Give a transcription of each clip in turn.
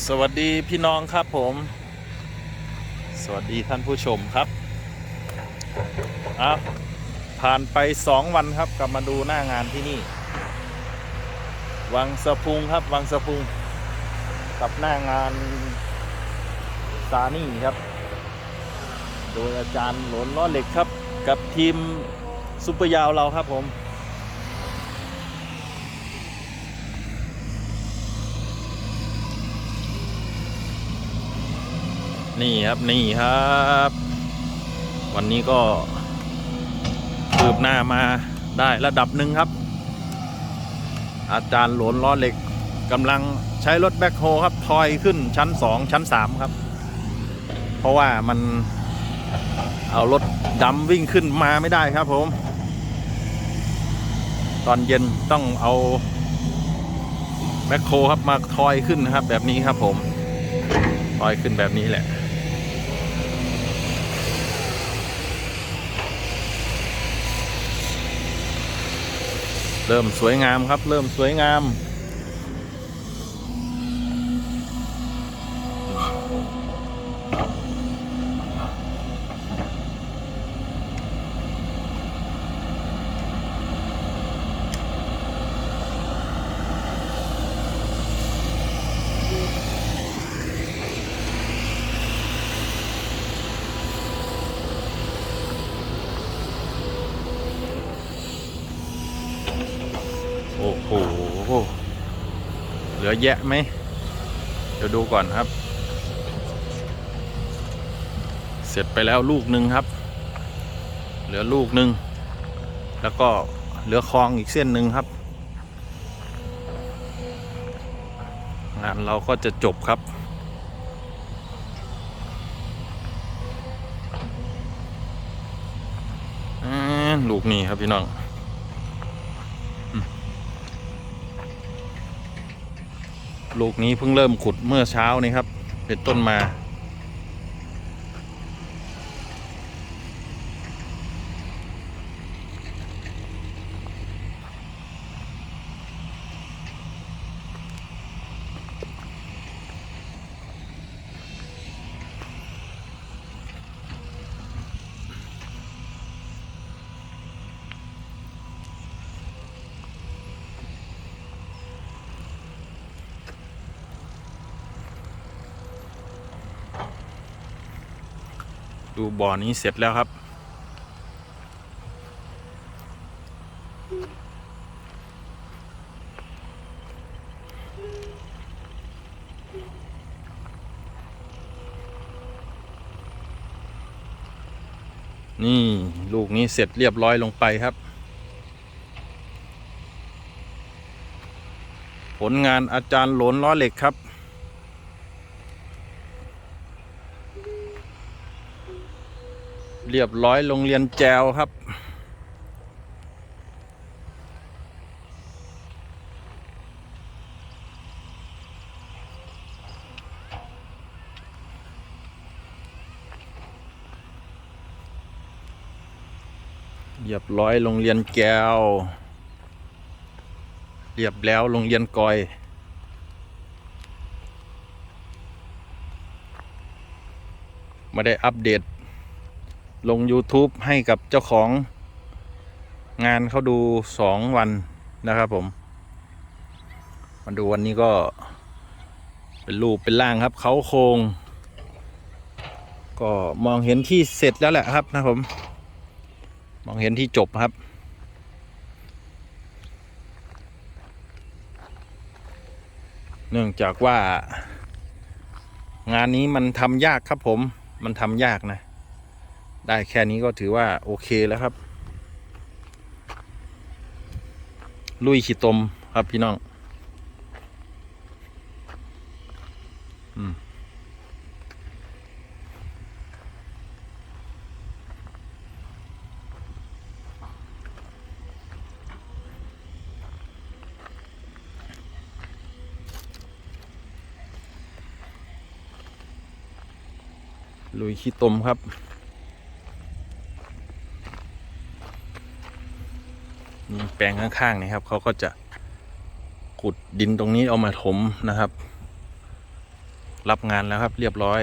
สวัสดีพี่น้องครับผม สวัสดีท่านผู้ชมครับอะผ่านไปสองวันครับกลับมาดูหน้างานที่นี่ วังสะพุงครับ วังสะพุง กับหน้างานซานี่ครับ โดยอาจารย์หลนล้อเหล็กครับ กับทีมซุปเปอร์ยาวเราครับผม นี่ครับนี่ครับ วันนี้ก็คืบหน้ามาได้ระดับหนึ่งครับ อาจารย์หลวนล้อเหล็กกำลังใช้รถแบ็คโฮครับทอยขึ้นชั้น2ชั้น3ครับ เพราะว่ามันเอารถดำวิ่งขึ้นมาไม่ได้ครับผม ตอนเย็นต้องเอาแบ็คโฮครับมาทอยขึ้นนะครับ แบบนี้ครับผมทอยขึ้นแบบนี้แหละ เริ่มสวยงามครับ เริ่มสวยงาม โอ้โห เหลือแยะ ไหม เดี๋ยวดูก่อนครับ เสร็จไปแล้วลูกหนึ่งครับ เหลือลูกหนึ่งแล้วก็เหลือคลองอีกเส้นหนึ่งครับ งานเราก็จะจบครับลูกนี้ครับพี่น้อง ลูกนี้เพิ่งเริ่มขุดเมื่อเช้านี้ครับ เป็นต้นมา ดูบ่อนี้เสร็จแล้วครับ นี่ลูกนี้เสร็จเรียบร้อยลงไปครับ ผลงานอาจารย์หลนล้อเหล็กครับ เรียบร้อยโรงเรียนแจวครับ เรียบร้อยโรงเรียนแก้วเรียบแล้วโรงเรียนกอยไม่ได้อัปเดต ลง YouTube ให้กับเจ้าของงานเขาดูสองวันนะครับผม มาดูวันนี้ก็ เป็นรูปเป็นร่างครับ เขาโครง ก็มองเห็นที่เสร็จแล้วแหละครับนะผม มองเห็นที่จบครับเนื่องจากว่างานนี้มันทำยากครับผม มันทำยากนะ ได้แค่นี้ก็ถือว่าโอเคแล้วครับ ลุยขีดตมครับพี่น้องอืมลุยขี้ตมครับ นี่แป ลงข้างๆนี่ครับเขาก็จะขุดดินตรงนี้เอามาถมนะครับ รับงานแล้วครับเรียบร้อย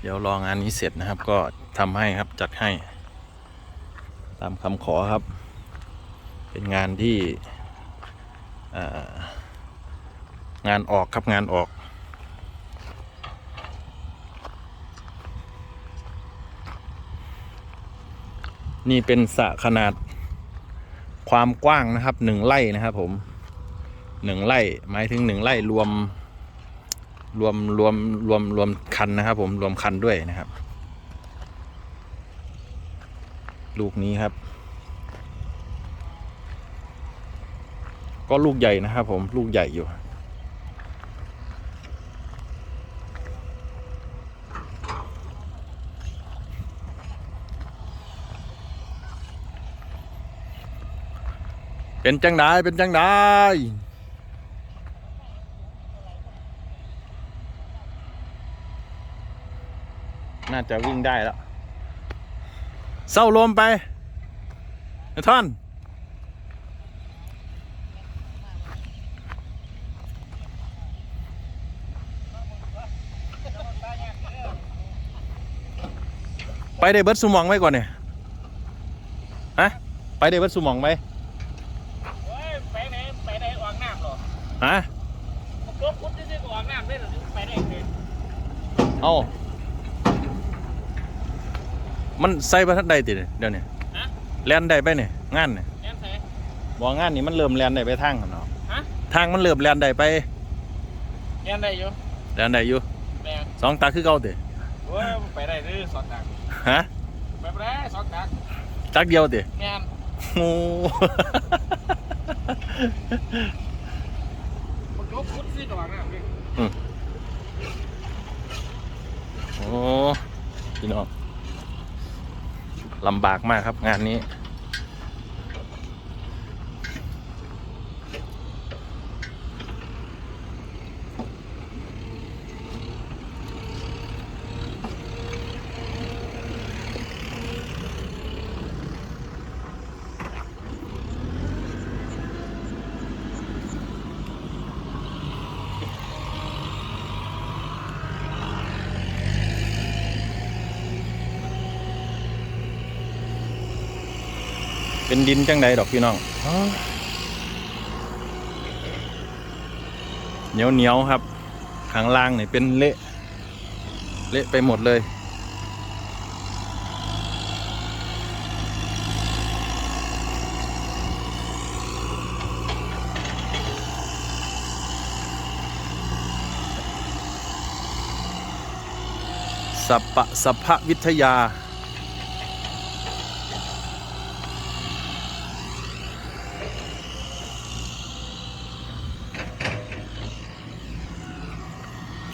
เดี๋ยวรองานนี้เสร็จนะครับ ก็ทำให้ครับจัดให้ ตามคำขอครับ เป็นงานที่งานออกครับงานออกนี่เป็นสระขนาด ความกว้างนะครับหนึ่งไร่นะครับ ผมหนึ่งไร่หมายถึงหนึ่งไร่รวม รวมรวมรวมรวมคันนะครับ ผมรวมคันด้วยนะครับ ลูกนี้ครับ ก็ลูกใหญ่นะครับ ผมลูกใหญ่อยู่ เป็นจังไดเป็นจังไดน่าจะวิ่งได้แล้ว เศร้าลมไปไอ้ท่อนไปได้เบิร์ดสมองไว้ก่อนเนี่ย ฮะ ไปได้เบิร์ดสมองไหม เฮ้ยไปไหนไปไหนออกน้ำหรอ ฮะผมยกคุดที่นี่ก็ออกน้ำได้หรอไปได้เลยเอามันใส่ประทัดใดติเดี๋ยวนี้ฮะแลนได้ไปเนี่ยงานเนี่ยแอนใส่บอกงานนี้มันเริ่มแลนได้ไปทางกันเนาะฮะทางมันเริ่มแลนได้ไปแอนได้อยู่แลนได้อยู่แม่สองตาคือเก่าติโอ้ยไปได้หรือสองตักฮะไปไม่ได้สองตักตักเดียวติแอนโอ้ผมยกคุดที่ด อืมโอ้พี่น้องลำบากมากครับงานนี้ เป็นดินจังใดดอกพี่น้องเหนียวเหนียวๆครับข้างล่างเนี่ยเป็นเละเละไปหมดเลยสัพพะสัพพวิทยา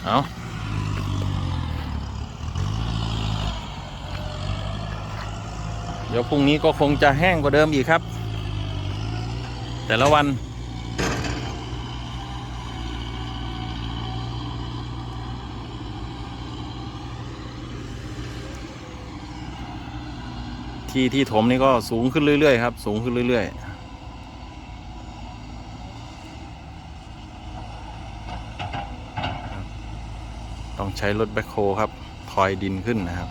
เอาเดี๋ยวพรุ่งนี้ก็คงจะแห้งกว่าเดิมอีกครับ แต่ละวันที่ที่ถมนี่ก็สูงขึ้นเรื่อยๆครับ สูงขึ้นเรื่อยๆ ต้องใช้รถแบคโฮครับทอยดินขึ้นนะครับ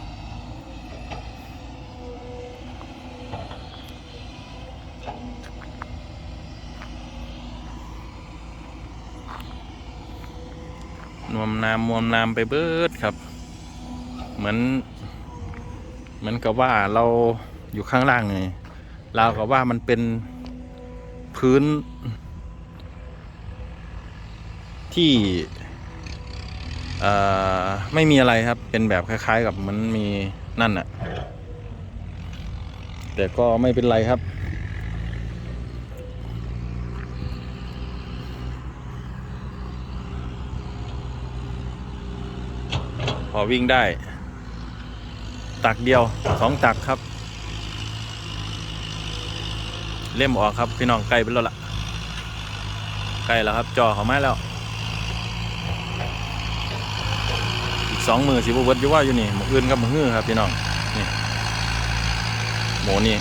นวมนามมวมนามไปเบิดครับ เหมือน เหมือนกับว่าเราอยู่ข้างล่างไงเรากับว่ามันเป็นพื้นที่ ไม่มีอะไรครับ เป็นแบบคล้าย ๆ กับมันมีนั่นอะแต่ก็ไม่เป็นไรครับ พอวิ่งได้ ตักเดียวสองตักครับ เล่มออกครับ พี่น้องใกล้ไปแล้วล่ะ ใกล้แล้วครับ จอเขามาแล้ว อีก สองมือสิบเวิร์ดอยู่ว่าอยู่นี่หมืออื่นกับหมือฮื้อครับพี่น้องนี่หมูนี่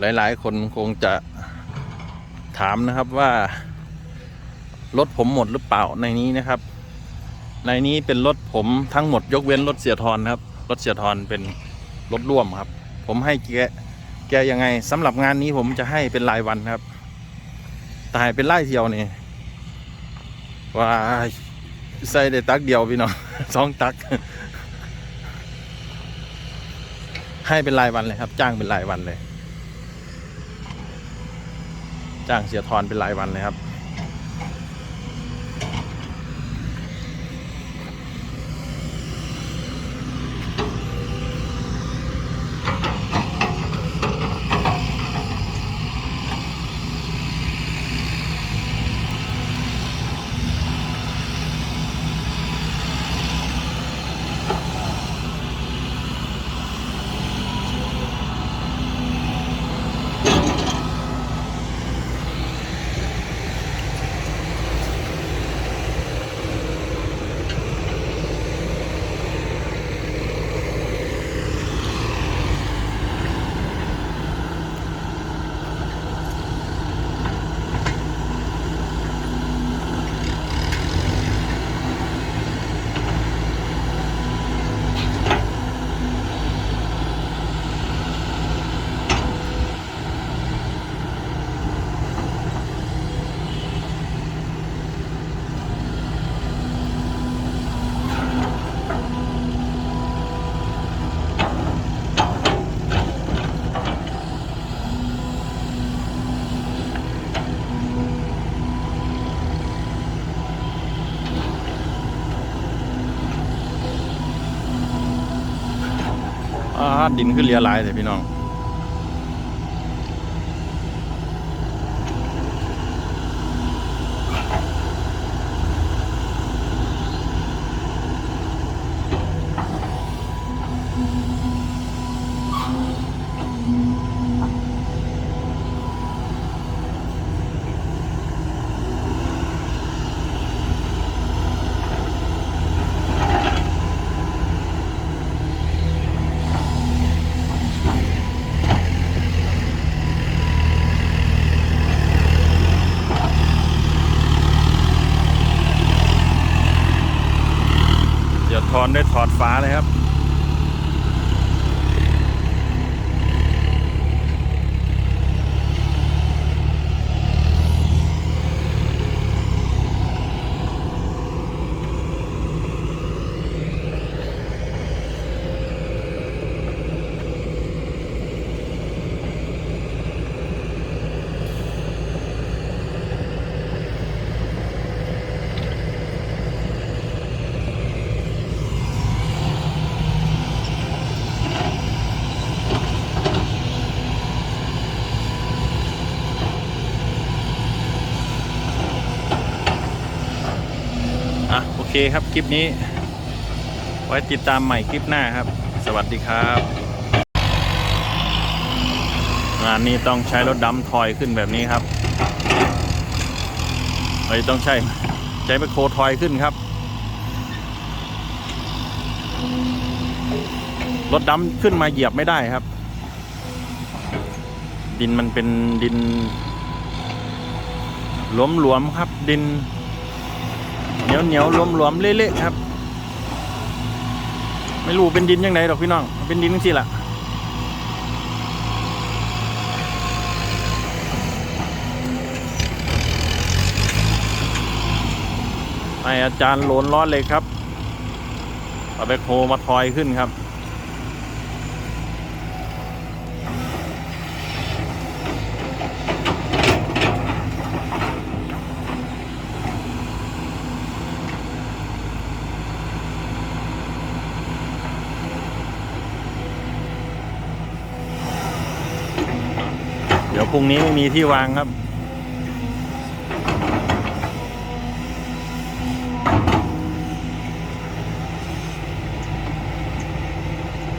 หลายๆ คนคงจะถามนะครับว่ารถผมหมดหรือเปล่าในนี้นะครับ ในนี้เป็นรถผมทั้งหมดยกเว้นรถเสียทรครับ รถเสียทรเป็นรถร่วมครับ ผมให้แกแกยังไงสำหรับงานนี้ผมจะให้เป็นรายวันครับตายเป็นไล่เที่ยวนี่ว่าใส่ได้ตักเดียวพี่น้องสองตัก ให้เป็นรายวันเลยครับ จ้างเป็นรายวันเลย จ้างเสียทอนเป็นรายวันเลยครับ ดินขึ้นเรียหลายเลยพี่น้อง อนได้ถอดฟ้าเลยครับ คครับ คลิปนี้ ไว้ติดตามใหม่คลิปหน้าครับ สวัสดีครับงานนี้ต้องใช้รถดำทอยขึ้นแบบนี้ครับเฮ้ยต้องใช้ใช้ไปโครทอยขึ้นครับ รถดำขึ้นมาเหยียบไม่ได้ครับ ดินมันเป็นดินหลวมๆครับดิน เหนียวเหนียวรวมหลวมเละๆครับ ไม่รู้เป็นดินยังไงหรอกพี่น้อง เป็นดินสิล่ะให้อาจารย์โหลนร้อนเลยครับเอาไปโคมาทอยขึ้นครับ พุงนี้ไม่มีที่วางครับ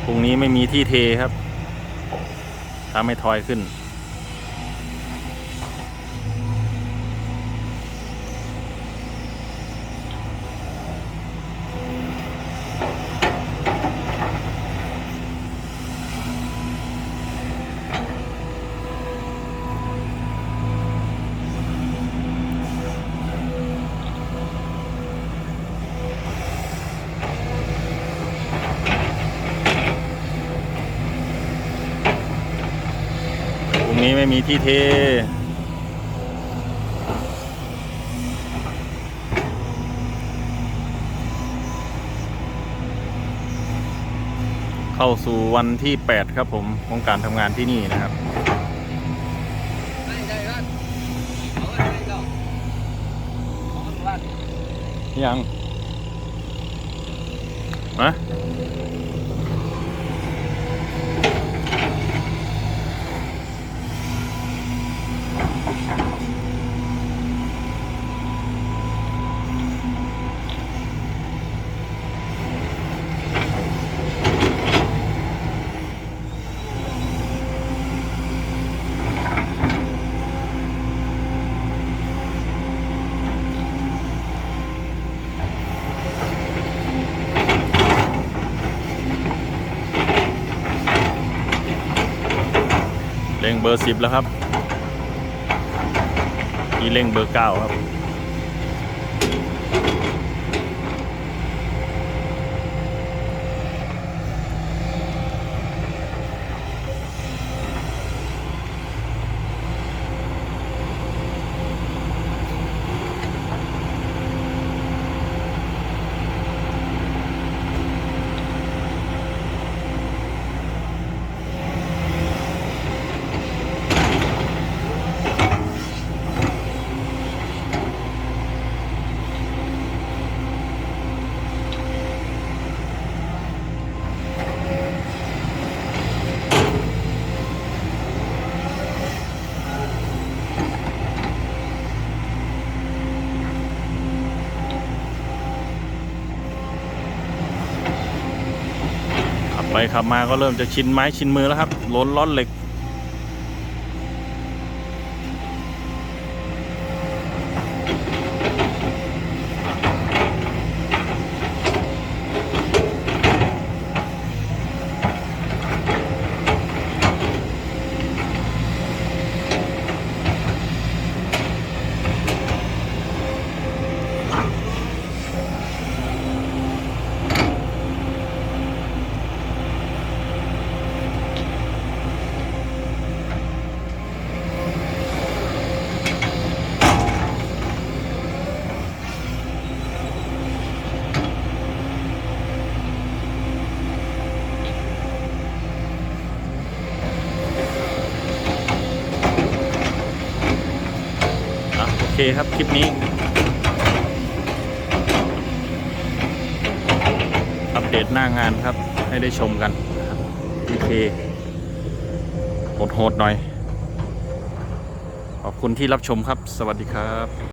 พุงนี้ไม่มีที่เทครับทำให้ทอยขึ้น นี้ไม่มีที่เท เข้าสู่วันที่ 8 ครับผมของการทำงานที่นี่นะครับยังมะ เร่งเบอร์สิบแล้วครับอีเร่งเบอร์เก้าครับ ไปขับมาก็เริ่มจะชินไม้ชินมือแล้วครับล้นร้อนเหล็ก คครับ คลิปนี้ อัปเดตหน้างานครับ ให้ได้ชมกันนะครับโอเคโหดๆหน่อย ขอบคุณที่รับชมครับ สวัสดีครับ